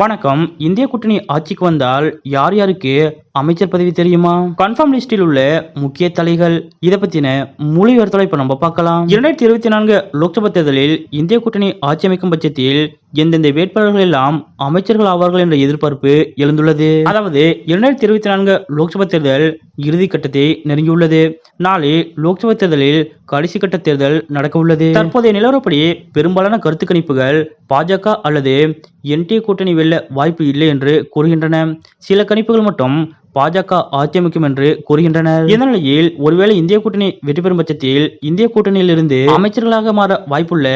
வணக்கம். இந்திய கூட்டணி ஆட்சிக்கு வந்தால் யார் யாருக்கு அமைச்சர் பதவி தெரியுமா? கன்ஃபார்ம் லிஸ்டில் உள்ள முக்கிய தலைகள் இதை பத்தின முழு விவரத்தோட இப்ப நம்ம பார்க்கலாம். இரண்டாயிரத்தி இருபத்தி நான்கு லோக்சபா தேர்தலில் இந்திய கூட்டணி ஆட்சி அமைக்கும் பட்சத்தில் எந்தெந்த வேட்பாளர்கள் எல்லாம் அமைச்சர்கள் ஆவார்கள் என்ற எதிர்பார்ப்பு எழுந்துள்ளது. அதாவது இரண்டாயிரத்தி இருபத்தி நான்கு லோக்சபா தேர்தல் இறுதி கட்டத்தை நெருங்கியுள்ளது. நாளை லோக்சபா தேர்தலில் கடைசி கட்ட தேர்தல் நடக்க உள்ளது தற்போதைய நிலவரப்படி பெரும்பாலான கருத்து கணிப்புகள் பாஜக அல்லது என்டிஏ கூட்டணி வெல்ல வாய்ப்பு இல்லை என்று கூறுகின்றன. சில கணிப்புகள் மட்டும் பாஜக ஆட்சி அமைக்கும் என்று கூறுகின்றனர் இந்த நிலையில் ஒருவேளை இந்திய கூட்டணி வெற்றி பெறும் பட்சத்தில் இந்திய கூட்டணியில் இருந்து அமைச்சர்களாக மாற வாய்ப்புள்ள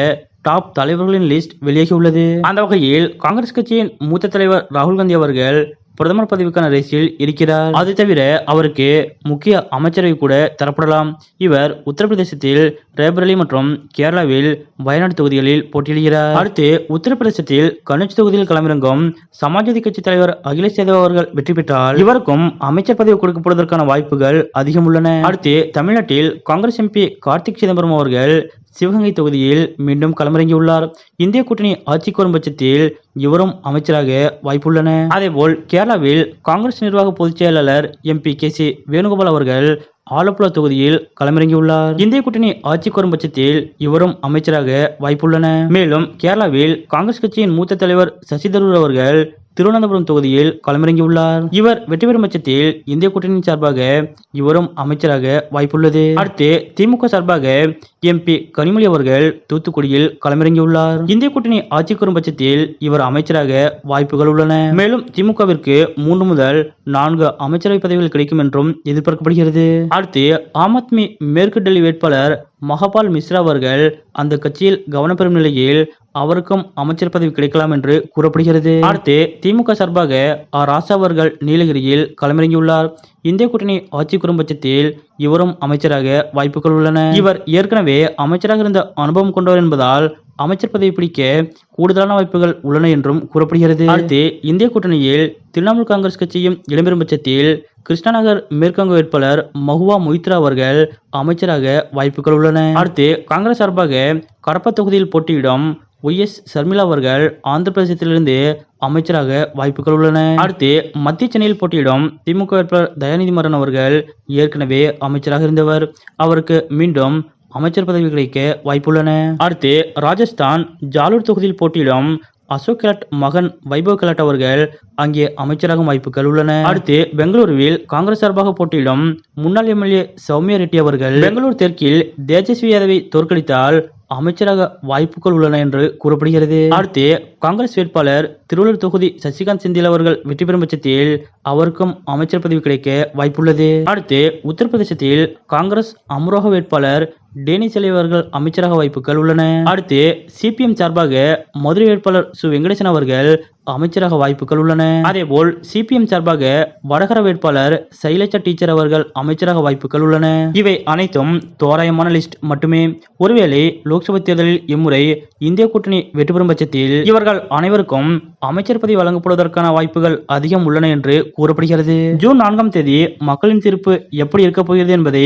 டாப் தலைவர்களின் லிஸ்ட் வெளியாகியுள்ளது. அந்த வகையில் காங்கிரஸ் கட்சியின் மூத்த தலைவர் ராகுல் காந்தி அவர்கள் பிரதமர் பதவிக்கான ரேஸில் இருக்கிறார். அது தவிர அவருக்கு முக்கிய அமைச்சரவை கூட தரப்படலாம். இவர் உத்தரப்பிரதேசத்தில் ரேபரலி மற்றும் கேரளாவில் வயநாடு தொகுதிகளில் போட்டியிடுகிறார். அடுத்து உத்தரப்பிரதேசத்தில் கனிச் தொகுதியில் களமிறங்கும் சமாஜ்வாதி கட்சி தலைவர் அகிலேஷ் யாதவ் அவர்கள் வெற்றி பெற்றால் இவருக்கும் அமைச்சர் பதவி கொடுக்கப்படுவதற்கான வாய்ப்புகள் அதிகம் உள்ளன. அடுத்து தமிழ்நாட்டில் காங்கிரஸ் எம்பி கார்த்திக் சிதம்பரம் அவர்கள் சிவகங்கை தொகுதியில் மீண்டும் களமிறங்கியுள்ளார். இந்திய கூட்டணி ஆட்சிக்கு வரும் பட்சத்தில் இவரும் அமைச்சராக வாய்ப்புள்ளன. அதேபோல் கேரளாவில் காங்கிரஸ் நிர்வாக பொதுச் செயலாளர் எம்பி கே சி வேணுகோபால் அவர்கள் ஆலப்புழா தொகுதியில் களமிறங்கியுள்ளார். இந்திய கூட்டணி ஆட்சிக்கு வரும் பட்சத்தில் இவரும் அமைச்சராக வாய்ப்புள்ளன. மேலும் கேரளாவில் காங்கிரஸ் கட்சியின் மூத்த தலைவர் சசி தரூர் அவர்கள் திருவனந்தபுரம் தொகுதியில் களமிறங்கியுள்ளார். இவர் வெற்றி பெறும் பட்சத்தில் இந்திய கூட்டணியின் சார்பாக இவரும் அமைச்சராக வாய்ப்புள்ளது. அடுத்து திமுக சார்பாக எம்பி கனிமொழி அவர்கள் தூத்துக்குடியில் களமிறங்கியுள்ளார். இந்திய கூட்டணி ஆட்சிக்கு வரும் பட்சத்தில் இவர் அமைச்சராக வாய்ப்புகள் உள்ளன. மேலும் திமுகவிற்கு மூன்று முதல் நான்கு அமைச்சரவை பதவிகள் கிடைக்கும் என்றும் எதிர்பார்க்கப்படுகிறது. அடுத்து ஆம் ஆத்மி மேற்கு டெல்லி வேட்பாளர் மஹபால் மிஸ்ரா அவர்கள் அந்த கட்சியில் கவனம் பெறும் நிலையில் அவருக்கும் அமைச்சர் பதவி கிடைக்கலாம் என்று கூறப்படுகிறது. அடுத்து திமுக சார்பாக ஆர் ராசா அவர்கள் நீலகிரியில் களமிறங்கியுள்ளார். இந்திய கூட்டணி ஆட்சி கூறும் பட்சத்தில் இவரும் அமைச்சராக வாய்ப்புகள் உள்ளன. இவர் ஏற்கனவே அமைச்சராக இருந்த அனுபவம் கொண்டவர் என்பதால் அமைச்சர் பதவி பிடிக்க கூடுதலான வாய்ப்புகள் உள்ளன என்றும் கூறப்படுகிறது. அடுத்து இந்திய கூட்டணியில் திரிணாமுல் காங்கிரஸ் கட்சியும் இடம்பெறும் பட்சத்தில் கிருஷ்ணநகர் மேற்கங்க வேட்பாளர் மஹுவா மொய்த்ரா அவர்கள் அமைச்சராக வாய்ப்புகள் உள்ளன. அடுத்து காங்கிரஸ் சார்பாக கடப்பா தொகுதியில் போட்டியிடும் ஒய் எஸ் சர்மிளா அவர்கள் ஆந்திர பிரதேசத்திலிருந்து அமைச்சராக வாய்ப்புகள் உள்ளன. அடுத்து மத்திய சென்னையில் போட்டியிடும் திமுக வேட்பாளர் தயாநிதி மாறன் அவர்கள் ஏற்கனவே அமைச்சராக இருந்தவர். அவருக்கு மீண்டும் அமைச்சர் பதவி கிடைக்க வாய்ப்புள்ளன. அடுத்து ராஜஸ்தான் ஜாலூர் தொகுதியில் போட்டியிடும் அசோக் கலாட் மகன் வைபவ் கலாட் அவர்கள் அங்கே அமைச்சராகும் வாய்ப்புகள் உள்ளன. அடுத்து பெங்களூருவில் காங்கிரஸ் சார்பாக போட்டியிடும் முன்னாள் எம்எல்ஏ சௌமியா ரெட்டி அவர்கள் பெங்களூர் தெற்கில் தேஜஸ்வி யாதவை தோற்கடித்தால் அமைச்சராக வாய்ப்புகள் உள்ளன என்று கூறப்படுகிறது. அடுத்து காங்கிரஸ் வேட்பாளர் திருவள்ளூர் தொகுதி சசிகாந்த் செந்தில் அவர்கள் வெற்றி பெறும் பட்சத்தில் அவருக்கும் அமைச்சர் பதவி கிடைக்க வாய்ப்புள்ளது. அடுத்து உத்தரப்பிரதேசத்தில் காங்கிரஸ் அமரோக வேட்பாளர் டேனி தலைவர்கள் அமைச்சரக வாய்ப்புகள் உள்ளன. அடுத்து சிபிஎம் சார்பாக மதுரை வேட்பாளர் சு. வெங்கடேசன் அவர்கள் அமைச்சரக வாய்ப்புகள் உள்ளன. அதேபோல் சிபிஎம் சார்பாக வடகர வேட்பாளர் சைலஜா டீச்சர் அவர்கள் அமைச்சரக வாய்ப்புகள் உள்ளன. இவை அனைத்தும் தோராயமான லிஸ்ட் மட்டுமே. ஒருவேளை லோக்சபா தேர்தலில் இம்முறை இந்திய கூட்டணி வெற்றி பெறும் பட்சத்தில் இவர்கள் அனைவருக்கும் அமைச்சர் பதவி வழங்கப்படுவதற்கான வாய்ப்புகள் அதிகம் உள்ளன என்று கூறப்படுகிறது. ஜூன் நான்காம் தேதி மக்களின் தீர்ப்பு எப்படி இருக்கப் போகிறது என்பதை